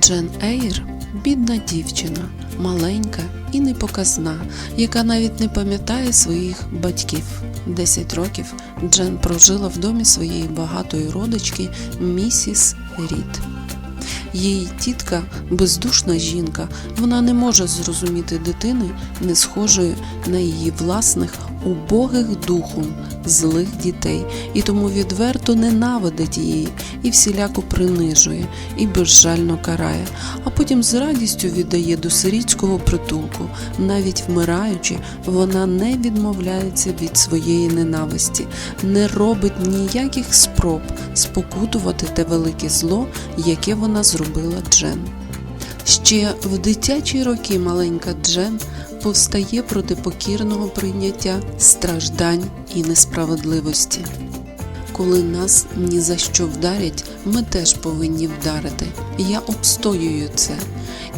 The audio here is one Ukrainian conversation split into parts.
Джен Ейр бідна дівчина, маленька і непоказна, яка навіть не пам'ятає своїх батьків. Десять років Джен прожила в домі своєї багатої родички місіс Рід. Її тітка бездушна жінка, вона не може зрозуміти дитини, не схожої на її власних убогих духом злих дітей, і тому відверто ненавидить її і всіляко принижує і безжально карає, а потім з радістю віддає до сирітського притулку. Навіть вмираючи, вона не відмовляється від своєї ненависті, не робить ніяких спроб спокутувати те велике зло, яке вона зробила Джен. Ще в дитячі роки маленька Джен повстає проти покірного прийняття страждань і несправедливості. Коли нас ні за що вдарять, ми теж повинні вдарити. Я обстоюю це.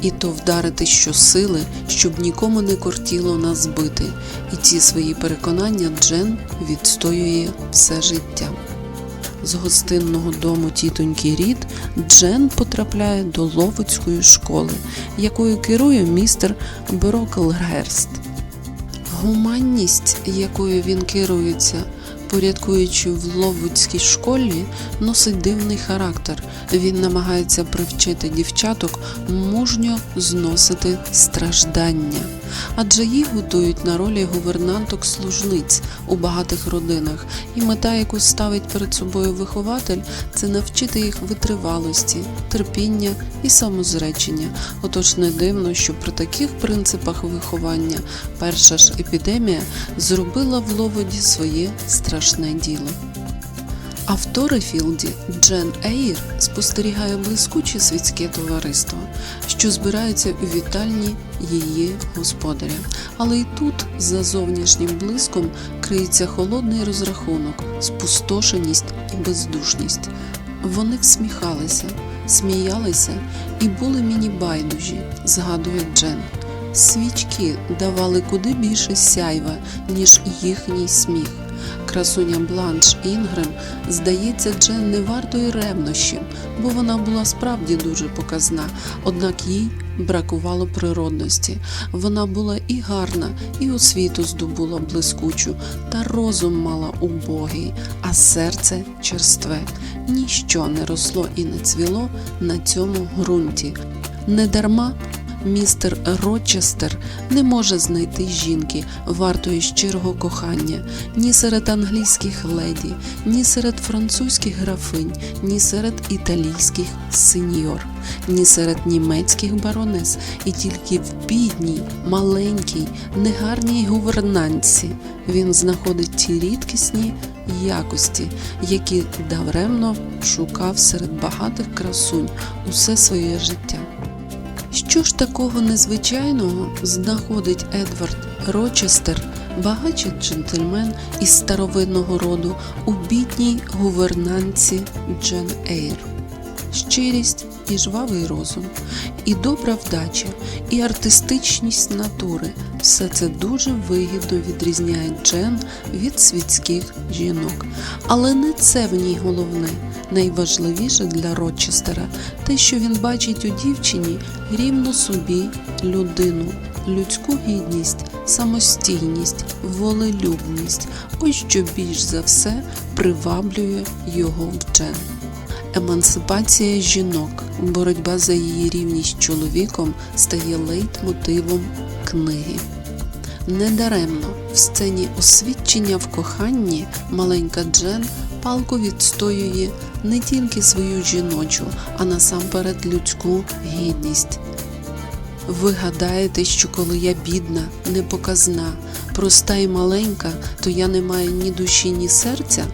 І то вдарити щосили, щоб нікому не кортіло нас бити. І ці свої переконання Джен відстоює все життя. З гостинного дому тітоньки Рід Джен потрапляє до Ловицької школи, якою керує містер Броклгерст. Гуманність, якою він керується, порядкуючи в Ловицькій школі, носить дивний характер. Він намагається привчити дівчаток мужньо зносити страждання, адже їх готують на ролі гувернанток-служниць у багатих родинах, і мета, яку ставить перед собою вихователь, це навчити їх витривалості, терпіння і самозречення. Отож не дивно, що при таких принципах виховання перша ж епідемія зробила в Ловоді своє страшне діло. А в Торефілді Джен Ейр спостерігає блискуче світське товариство, що збирається у вітальні її господаря. Але й тут, за зовнішнім блиском, криється холодний розрахунок, спустошеність і бездушність. Вони всміхалися, сміялися і були мені байдужі, згадує Джен. Свічки давали куди більше сяйва, ніж їхній сміх. Красуня Бланш Інгрем, здається, Джен не вартої ревнощів, бо вона була справді дуже показна, однак їй бракувало природності. Вона була і гарна, і освіту здобула блискучу, та розум мала убогий, а серце черстве. Ніщо не росло і не цвіло на цьому ґрунті. Недарма містер Рочестер не може знайти жінки, вартої щирого кохання, ні серед англійських леді, ні серед французьких графинь, ні серед італійських сеньор, ні серед німецьких баронес, і тільки в бідній, маленькій, негарній гувернантці він знаходить ті рідкісні якості, які даремно шукав серед багатих красунь усе своє життя. Що ж такого незвичайного знаходить Едвард Рочестер, багачий джентльмен із старовинного роду у бідній гувернанці Джен Ейр? Щирість і жвавий розум, і добра вдача, і артистичність натури все це дуже вигідно відрізняє Джен від світських жінок. Але не це в ній головне. Найважливіше для Рочестера те, що він бачить у дівчині рівну собі людину, людську гідність, самостійність, волелюбність. Ось що більш за все приваблює його в. Емансипація жінок, боротьба за її рівність з чоловіком стає лейтмотивом книги. Недаремно в сцені освідчення в коханні маленька Джен палко відстоює не тільки свою жіночу, а насамперед людську гідність. Ви гадаєте, що коли я бідна, непоказна, проста і маленька, то я не маю ні душі, ні серця?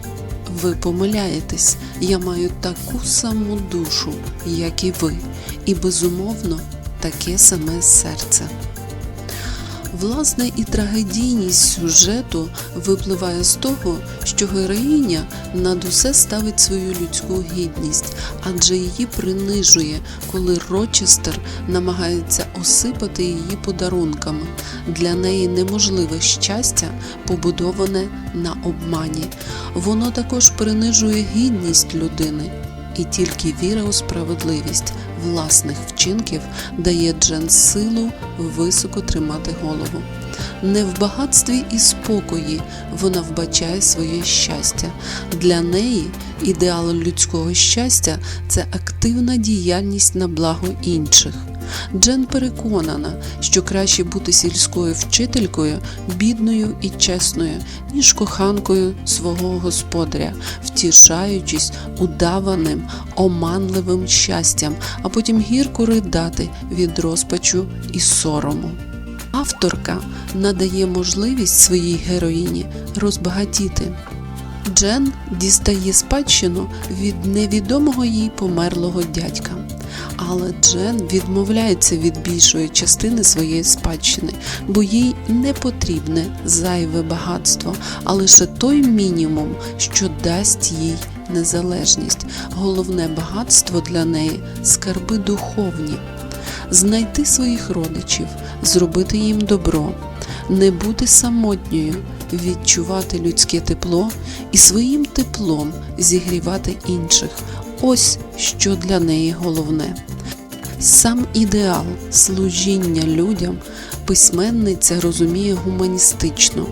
Ви помиляєтесь, я маю таку саму душу, як і ви, і безумовно таке саме серце. Власне, і трагедійність сюжету випливає з того, що героїня над усе ставить свою людську гідність, адже її принижує, коли Рочестер намагається осипати її подарунками. Для неї неможливе щастя, побудоване на обмані. Воно також принижує гідність людини. І тільки віра у справедливість власних вчинків дає Джен силу високо тримати голову. Не в багатстві і спокої вона вбачає своє щастя. Для неї ідеал людського щастя це активна діяльність на благо інших. Джен переконана, що краще бути сільською вчителькою, бідною і чесною, ніж коханкою свого господаря, втішаючись удаваним, оманливим щастям, а потім гірко ридати від розпачу і сорому. Авторка надає можливість своїй героїні розбагатіти. Джен дістає спадщину від невідомого їй померлого дядька. Але Джен відмовляється від більшої частини своєї спадщини, бо їй не потрібне зайве багатство, а лише той мінімум, що дасть їй незалежність. Головне багатство для неї скарби духовні. Знайти своїх родичів, зробити їм добро, не бути самотньою, відчувати людське тепло і своїм теплом зігрівати інших. Ось що для неї головне. Сам ідеал служіння людям письменниця розуміє гуманістично.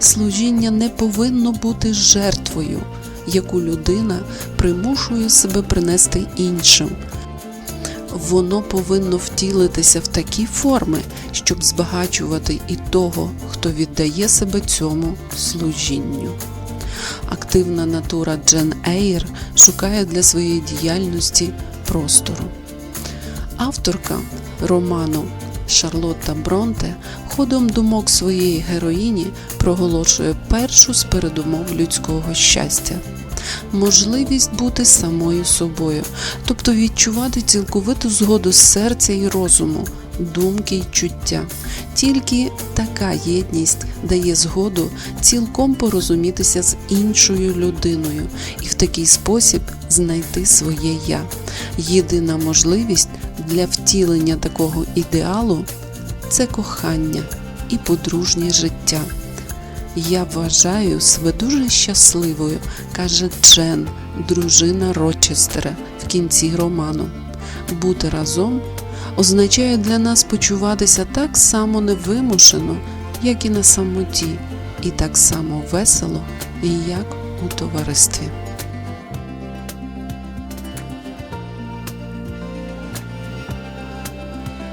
Служіння не повинно бути жертвою, яку людина примушує себе принести іншим. Воно повинно втілитися в такі форми, щоб збагачувати і того, хто віддає себе цьому служінню. Активна натура Джен Ейр шукає для своєї діяльності простору. Авторка роману Шарлотта Бронте ходом думок своєї героїні проголошує першу з передумов людського щастя. Можливість бути самою собою, тобто відчувати цілковиту згоду серця і розуму, думки й чуття. Тільки така єдність дає згоду цілком порозумітися з іншою людиною і в такий спосіб знайти своє я. Єдина можливість для втілення такого ідеалу це кохання і подружнє життя. Я вважаю себе дуже щасливою, каже Джен, дружина Рочестера в кінці роману. Бути разом означає для нас почуватися так само невимушено, як і на самоті, і так само весело, як у товаристві.